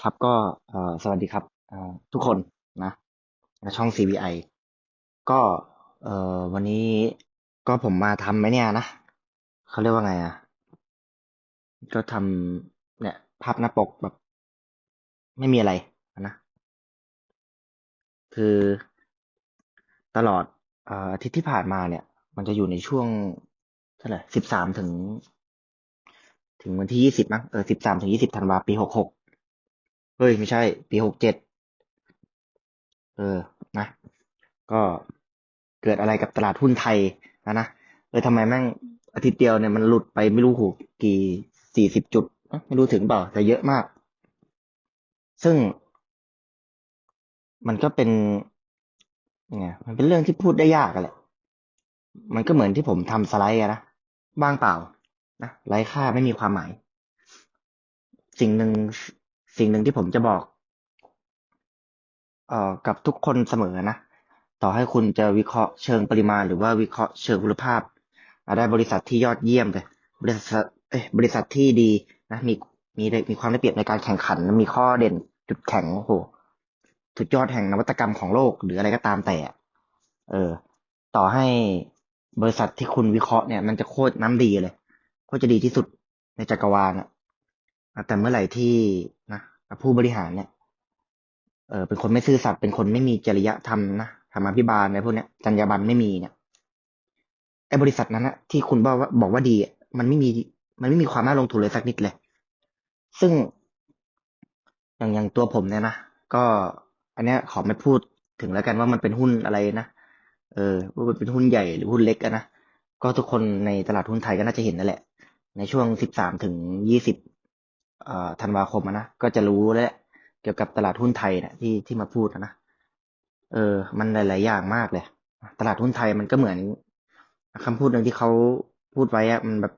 ครับก็สวัสดีครับทุกคนนะช่อง CVI ก็วันนี้ก็ผมมาทำไหมเนี่ยนะเขาเรียกว่าไงอะ ก็ทำเนี่ย ภาพหน้าปกแบบ ไม่มีอะไรนะคือตลอดอาทิตย์ที่ผ่านมาเนี่ย มันจะอยู่ในช่วงเท่าไหร่สิบสามถึง ถึงวันที่ยี่สิบมั้งเออสิบสามถึงยี่สิบธันวาปีหกหก เฮ้ย ไม่ใช่ ปีหกเจ็ดเออนะ ก็เกิดอะไรกับตลาดหุ้นไทยนะนะเออทำไมแม่งอาทิตย์เดียวเนี่ยมันหลุดไปไม่รู้หูกี่สี่สิบจุด ไม่รู้ถึงเปล่าแต่เยอะมาก ซึ่ง มันก็เป็นไงมันเป็นเรื่องที่พูดได้ยากกันแหละ มันก็เหมือนที่ผมทำสไลด์นะว่างเปล่านะไร้ค่าไม่มีความหมาย สิ่งหนึ่ง สิ่งหนึ่งที่ผมจะบอก เอ่อ กับทุกคนเสมอนะ ต่อให้คุณจะวิเคราะห์เชิงปริมาณ หรือว่าวิเคราะห์เชิงคุณภาพได้บริษัทที่ยอดเยี่ยมเลย บริษัทเอ้บริษัทที่ดีนะ มี มีมีความได้เปรียบในการแข่งขัน มีข้อเด่นจุดแข็งโอ้โหสุดยอดแห่งนวัตกรรมของโลกหรืออะไรก็ตามแต่ เออ ต่อให้บริษัทที่คุณวิเคราะห์เนี่ย มันจะโคตรน้ำดีเลย โคตรจะดีที่สุดในจักรวาลอะแต่เมื่อไหร่ที่ ผู้บริหารเนี่ย เออเป็นคนไม่ซื่อสัตย์เป็นคนไม่มีจริยธรรมนะธรรมาภิบาลอะไรพวกเนี้ยจรรยาบรรณไม่มีเนี่ยไอ้บริษัทนั้นนะที่คุณบอกว่าบอกว่าดีมันไม่มี มันไม่มีความน่าลงทุนเลยสักนิดเลย ซึ่งอย่างอย่างตัวผมเนี่ยนะก็อันเนี้ยขอไม่พูดถึงแล้วกันว่ามันเป็นหุ้นอะไรนะเออว่ามันเป็นหุ้นใหญ่หรือหุ้นเล็กอะนะก็ทุกคนในตลาดหุ้นไทยก็น่าจะเห็นนั่นแหละ ในช่วงสิบสามถึงยี่สิบ ธันวาคมนะก็จะรู้แล้วเกี่ยวกับตลาดหุ้นไทยเนี่ยที่ที่มาพูดนะเออ มันหลาย ๆ อย่างมากเลย ตลาดหุ้นไทยมันก็เหมือนคำพูดหนึ่งที่เขาพูดไว้อะมันแบบ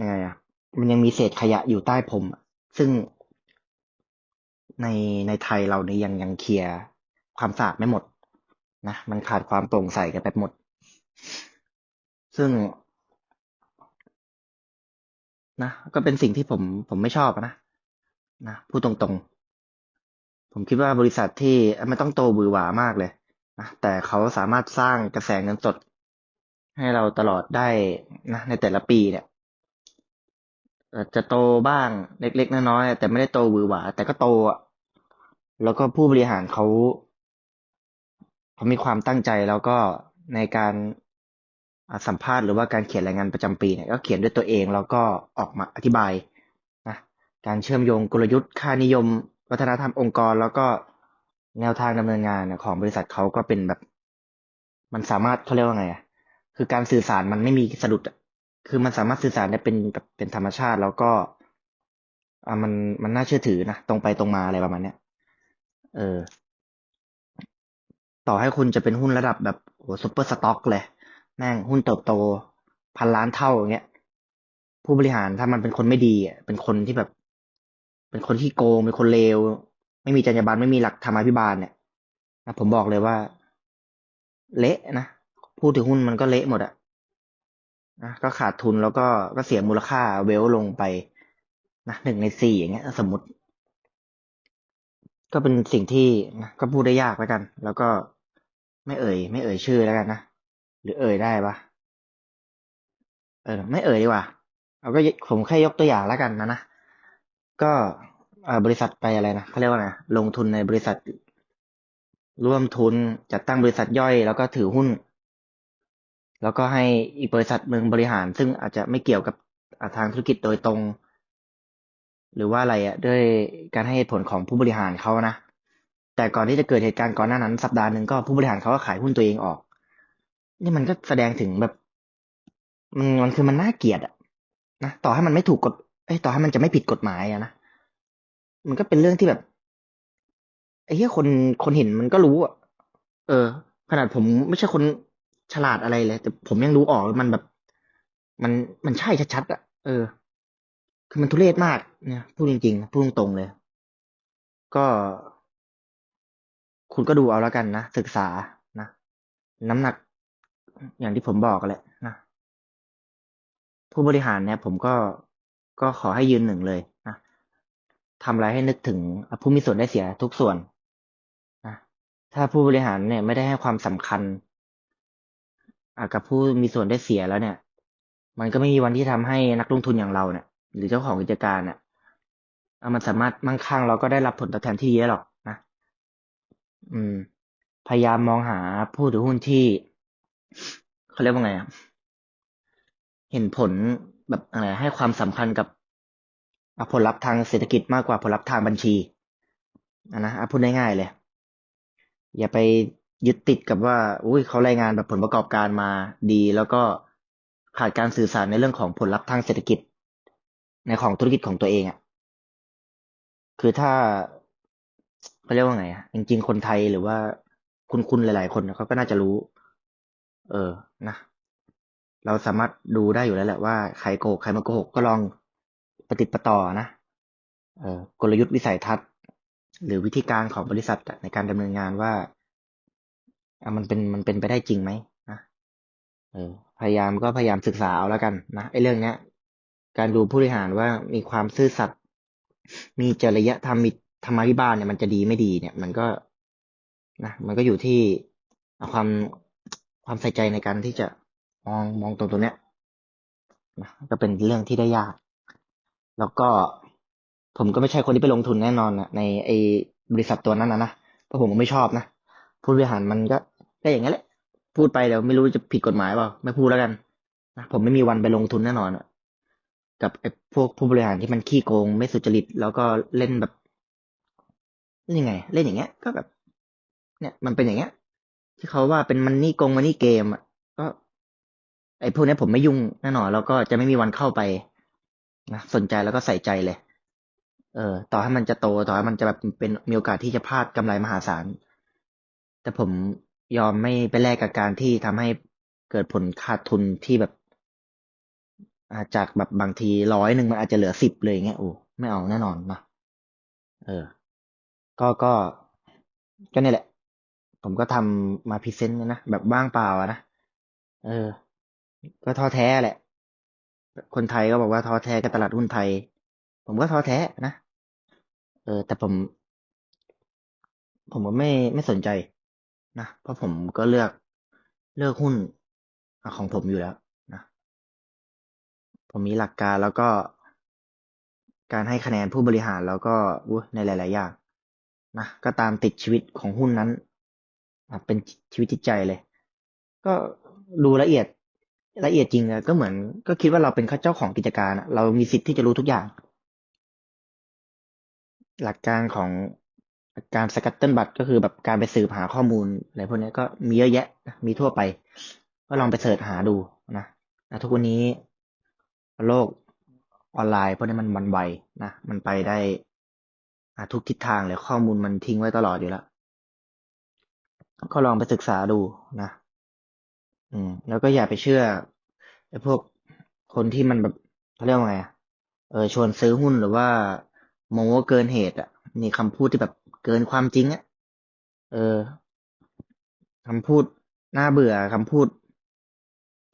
ยังไงอะมันยังมีเศษขยะอยู่ใต้พรมซึ่งในในไทยเราเนี่ยยังยังเคลียร์ความสะอาดไม่หมดนะมันขาดความโปร่งใสกันไปหมด ซึ่ง นะก็เป็นสิ่งที่ผมผมไม่ชอบนะนะพูดตรงๆ ผมคิดว่าบริษัทที่ไม่ต้องโตบือหวามากเลยนะแต่เขาสามารถสร้างกระแสเงินสด ให้เราตลอดได้นะในแต่ละปีเนี่ยจะโตบ้างเล็กๆน้อยๆแต่ไม่ได้โตหวือหวา แต่ก็โตอะแล้วก็ผู้บริหารเขาเขามีความตั้งใจแล้วก็ในการ สัมภาษณ์หรือว่าการเขียนรายงานประจำปีเนี่ยก็เขียนด้วยตัวเองแล้วก็ออกมาอธิบายนะการเชื่อมโยงกลยุทธ์ค่านิยม วัฒนธรรมองค์กร แล้วก็แนวทางดำเนินงานของบริษัทเขาก็เป็นแบบ มันสามารถเขาเรียกว่าไงอะคือการสื่อสารมันไม่มีสะดุดคือมันสามารถสื่อสารได้เป็นแบบเป็นธรรมชาติแล้วก็อ่ามันมันน่าเชื่อถือนะตรงไปตรงมาอะไรประมาณเนี้ยเออ ต่อให้คุณจะเป็นหุ้นระดับแบบโหซุปเปอร์สต็อกเลย แม่งหุ้นเติบโต พันล้านเท่าอย่างเงี้ย ผู้บริหารถ้ามันเป็นคนไม่ดีอะเป็นคนที่แบบ เป็นคนที่โกงเป็นคนเลวไม่มีจรรยาบรรณไม่มีหลักธรรมาภิบาลเนี่ยนะผมบอกเลยว่า เละนะพูดถึงหุ้นมันก็เละหมดอะนะก็ขาดทุนแล้วก็ก็เสียมูลค่าเวลลงไปนะหนึ่งในสี่อย่างเงี้ย สมมติ ก็เป็นสิ่งที่นะก็พูดได้ยากแล้วกัน แล้วก็ไม่เอ่ย ไม่เอ่ยชื่อแล้วกันนะ หรือเอ่ยได้ปะเออ ไม่เอ่ยดีกว่า เอาก็ผมแค่ยกตัวอย่างแล้วกันนะนะ ก็บริษัทไปอะไรนะเขาเรียกว่าไงลงทุนในบริษัท ร่วมทุนจัดตั้งบริษัทย่อย แล้วก็ถือหุ้น แล้วก็ให้อีกบริษัทหนึ่งบริหาร ซึ่งอาจจะไม่เกี่ยวกับทางธุรกิจโดยตรง หรือว่าอะไรอะ ด้วยการให้เหตุผลของผู้บริหารเขานะแต่ก่อนที่จะเกิดเหตุการณ์ก่อนหน้านั้น สัปดาห์หนึ่งก็ผู้บริหารเขาก็ขายหุ้นตัวเองออก นี่มันก็แสดงถึงแบบ มันมันคือมันน่าเกลียดอะนะต่อให้มันไม่ถูกกฎเอ้ต่อให้มันจะไม่ผิดกฎหมายอะนะมันก็เป็นเรื่องที่แบบไอ้เหี้ยคนคนเห็นมันก็รู้อะเออ ขนาดผมไม่ใช่คนฉลาดอะไรเลย แต่ผมยังรู้ออกว่ามันแบบ มันมันใช่ชัดๆอะเออ คือมันทุเรศมากเนี่ยพูดจริงๆพูดตรงๆเลย ก็ คุณก็ดูเอาแล้วกันนะศึกษานะ น้ำหนัก อย่างที่ผมบอกแหละนะผู้บริหารเนี่ย ผมก็ก็ขอให้ยืนหนึ่งเลยนะทำอะไรให้นึกถึงผู้มีส่วนได้เสียทุกส่วนนะถ้าผู้บริหารเนี่ย ไม่ได้ให้ความสำคัญกับผู้มีส่วนได้เสียแล้วเนี่ย มันก็ไม่มีวันที่ทำให้นักลงทุนอย่างเราเนี่ย หรือเจ้าของกิจการเนี่ยอะมันสามารถมั่งคั่งแล้วก็ได้รับผลตอบแทนที่เยอะหรอกนะ อืม พยายามมองหาผู้ถือหุ้นที่ เขาเรียกว่าไงอะเห็นผลแบบอะไรให้ความสำคัญกับผลลัพธ์ทางเศรษฐกิจมากกว่าผลลัพธ์ทางบัญชีอะนะอะพูดง่ายๆเลย อย่าไปยึดติดกับว่า อุ้ยเขารายงานแบบผลประกอบการมาดี แล้วก็ขาดการสื่อสารในเรื่องของผลลัพธ์ทางเศรษฐกิจ ในของธุรกิจของตัวเองอะ คือถ้าเขาเรียกว่าไงอะจริงๆคนไทยหรือว่าคุณคุณหลาย ๆ คนเขาก็น่าจะรู้ เออนะเราสามารถดูได้อยู่แล้วแหละว่าใครโกหกใครมาโกหกก็ลองปฏิประต่อนะเออกลยุทธ์วิสัยทัศน์ หรือวิธีการของบริษัทในการดำเนินงานว่าอะมันเป็นมันเป็นไปได้จริงไหมนะเออ พยายามก็พยายามศึกษาเอาแล้วกันนะไอ้เรื่องเนี้ย การดูผู้บริหารว่ามีความซื่อสัตย์มีจริยธรรมมีธรรมาภิบาลเนี่ยมันจะดีไม่ดีเนี่ย มันก็นะมันก็อยู่ที่ความ ความใส่ใจในการที่จะมองมองตรงตัวเนี้ยนะก็เป็นเรื่องที่ได้ยาก แล้วก็ผมก็ไม่ใช่คนที่ไปลงทุนแน่นอนนะในไอ้บริษัทตัวนั้นนะนะเพราะผมก็ไม่ชอบนะผู้บริหารมันก็ได้อย่างนี้นแหละ พูดไปเดี๋ยวไม่รู้จะผิดกฎหมายเปล่าไม่พูดแล้วกันนะผมไม่มีวันไปลงทุนแน่นอนอะกับไอ้พวกผู้บริหารที่มันขี้โกง ไม่สุจริต แล้วก็เล่นแบบเล่นยังไง เล่นอย่างเงี้ย ก็แบบ เนี่ย มันเป็นอย่างเงี้ย ที่เขาว่าเป็นมันนี่โกงมันนี่เกมอะก็ ไอ้พวกนี้ผมไม่ยุ่งแน่นอนแล้วก็จะไม่มีวันเข้าไปนะสนใจแล้วก็ใส่ใจเลย เออ ต่อให้มันจะโตต่อให้มันจะแบบเป็นมีโอกาสที่จะพลาดกำไรมหาศาล แต่ผมยอมไม่ไปแลกกับการที่ทำให้เกิดผลขาดทุนที่แบบอาจากแบบบางทีร้อยหนึ่งมันอาจจะเหลือสิบเลยอย่างเงี้ยโอ้ไม่เอาแน่นอนนะเออ ก็ก็ก็นี่แหละ ผมก็ทำมาพรีเซนต์นะ แบบว่างเปล่านะ เออ ก็ท้อแท้แหละ คนไทยก็บอกว่าท้อแท้กับตลาดหุ้นไทย ผมก็ท้อแท้นะ เออ แต่ผม ผมก็ไม่ไม่สนใจนะ เพราะผมก็เลือกเลือกหุ้นของผมอยู่แล้วนะ ผมมีหลักการแล้วก็การให้คะแนนผู้บริหารแล้วก็ในหลาย ๆ อย่างนะ ก็ตามติดชีวิตของหุ้นนั้น เป็นชีวิตจิตใจเลย ก็ดูละเอียดละเอียดจริงอะก็เหมือน ก็คิดว่าเราเป็นข้าเจ้าของกิจการเรามีสิทธิ์ที่จะรู้ทุกอย่าง หลักการของการสกัดเติ้ลบัตก็คือแบบการไปสืบหาข้อมูลอะไรพวกนี้ก็มีเยอะแยะ มีทั่วไป ก็ลองไปเสิร์ชหาดูนะทุกวันนี้โลกออนไลน์พราะนี้มันมันไวนะมันไปได้ทุกทิศทางเลยข้อมูลมันทิ้งไว้ตลอดอยู่แล้ว ก็ลองไปศึกษาดูนะ อืม แล้วก็อย่าไปเชื่อไอ้พวกคนที่มันแบบเขาเรียกว่าไงเออชวนซื้อหุ้นหรือว่าโม้เกินเหตุ อะมีคำพูดที่แบบเกินความจริงอะ เออคำพูดน่าเบื่อคำพูด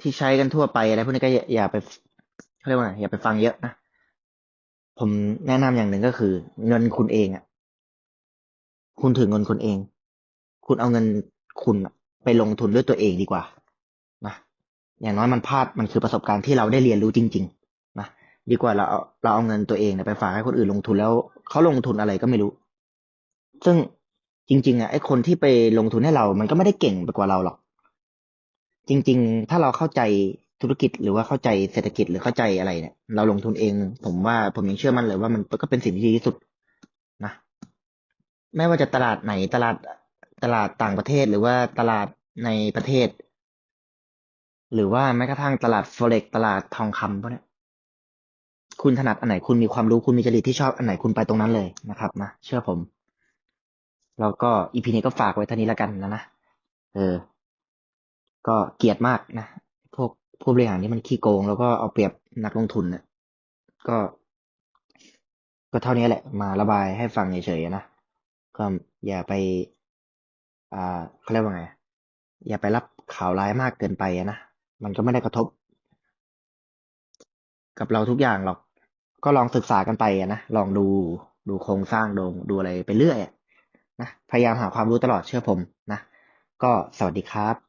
ที่ใช้กันทั่วไปอะไรพวกนี้ก็อย่าไปเขาเรียกว่าอย่าไปฟังเยอะนะ ผมแนะนำอย่างหนึ่งก็คือ เงินคุณเองอะ คุณถือเงินคุณเอง คุณเอาเงินคุณไปลงทุนด้วยตัวเองดีกว่านะอย่างน้อยมันพลาดมันคือประสบการณ์ที่เราได้เรียนรู้จริง ๆ นะดีกว่าเราเอาเราเอาเงินตัวเองไปฝากให้คนอื่นลงทุนแล้วเขาลงทุนอะไรก็ไม่รู้ ซึ่งจริง ๆอะไอ้คนที่ไปลงทุนให้เรา มันก็ไม่ได้เก่งไปกว่าเราหรอก จริง ๆ ถ้าเราเข้าใจธุรกิจหรือว่าเข้าใจเศรษฐกิจหรือเข้าใจอะไรเนี่ย เราลงทุนเอง ผมว่าผมยังเชื่อมั่นเลยว่ามันก็เป็นสิ่งที่ดีที่สุดนะไม่ว่าจะตลาดไหนตลาด ตลาดต่างประเทศหรือว่าตลาดในประเทศ หรือว่าแม้กระทั่งตลาดโฟเร็กตลาดทองคำพวกนี้คุณถนัดอันไหนคุณมีความรู้คุณมีจริตที่ชอบอันไหนคุณไปตรงนั้นเลยนะครับนะเชื่อผมแล้วก็อีพีนี้ก็ฝากไว้ท่านี้แล้วกันนะนะเออ ก็เกียดมากนะพวกผู้บริหารที่มันขี้โกง แล้วก็เอาเปรียบนักลงทุนเนี่ยก็ ก็เท่านี้แหละ มาระบายให้ฟังเฉยๆนะก็อย่าไป อ่าเขาเรียกว่าไง อย่าไปรับข่าวร้ายมากเกินไปนะ มันก็ไม่ได้กระทบ กับเราทุกอย่างหรอก ก็ลองศึกษากันไปนะ ลองดูดูโครงสร้างดูดูอะไรไปเรื่อยนะ พยายามหาความรู้ตลอดเชื่อผมนะ ก็สวัสดีครับ